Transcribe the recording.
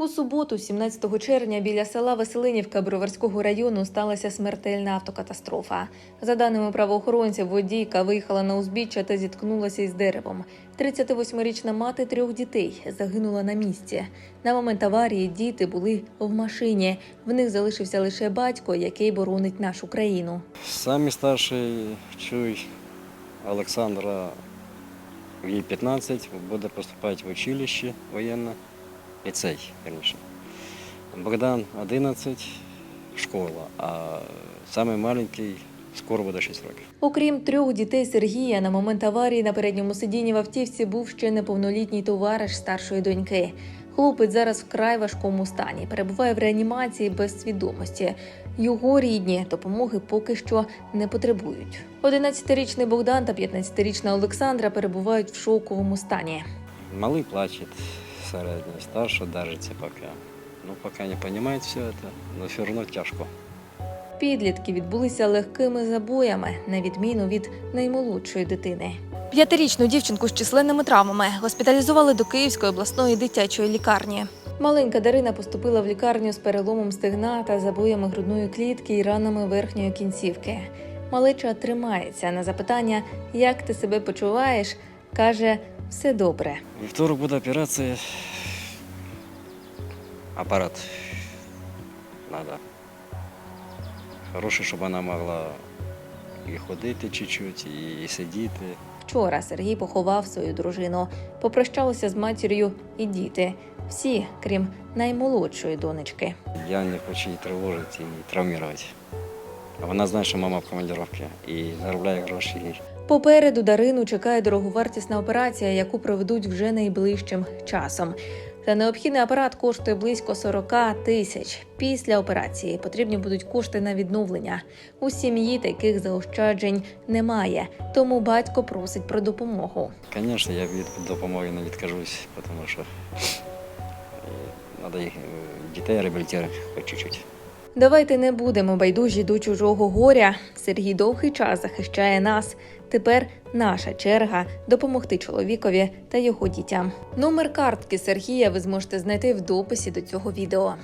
У суботу, 17 червня, біля села Веселинівка Броварського району сталася смертельна автокатастрофа. За даними правоохоронців, водійка виїхала на узбіччя та зіткнулася із деревом. 38-річна мати трьох дітей загинула на місці. На момент аварії діти були в машині. В них залишився лише батько, який боронить нашу країну. Самий старший чуй Олександра, їй 15, буде поступати в училище воєнне, ліцей, вірніше. Богдан 11, школа, а самий маленький скоро буде 6 років. Окрім трьох дітей Сергія, на момент аварії на передньому сидінні в автівці був ще неповнолітній товариш старшої доньки. Хлопець зараз вкрай важкому стані, перебуває в реанімації без свідомості. Його рідні допомоги поки що не потребують. 11-річний Богдан та 15-річна Олександра перебувають в шоковому стані. Малий плачет, середній, старший держиться поки. Ну, поки не розуміє все це, але все одно тяжко. Підлітки відбулися легкими забоями, на відміну від наймолодшої дитини. П'ятирічну дівчинку з численними травмами госпіталізували до Київської обласної дитячої лікарні. Маленька Дарина поступила в лікарню з переломом стегна та забоями грудної клітки і ранами верхньої кінцівки. Малеча тримається на запитання, як ти себе почуваєш, каже все добре. Вівторок буде операція. Апарат надо. Хороший, щоб вона могла і ходити чуть-чуть, і сидіти. Вчора Сергій поховав свою дружину. Попрощалися з матір'ю і діти. Всі, крім наймолодшої донечки. Я не хочу її тривожити і травмувати. А вона знає, що мама в командировці і заробляє гроші. Попереду Дарину чекає дороговартісна операція, яку проведуть вже найближчим часом. Та необхідний апарат коштує близько 40 тисяч. Після операції потрібні будуть кошти на відновлення. У сім'ї таких заощаджень немає, тому батько просить про допомогу. Звісно, я від допомоги не відкажусь, тому що треба їх е, дітей реабілітувати хоч чуть-чуть. Давайте не будемо байдужі до чужого горя. Сергій довгий час захищає нас. Тепер наша черга допомогти чоловікові та його дітям. Номер картки Сергія ви зможете знайти в дописі до цього відео.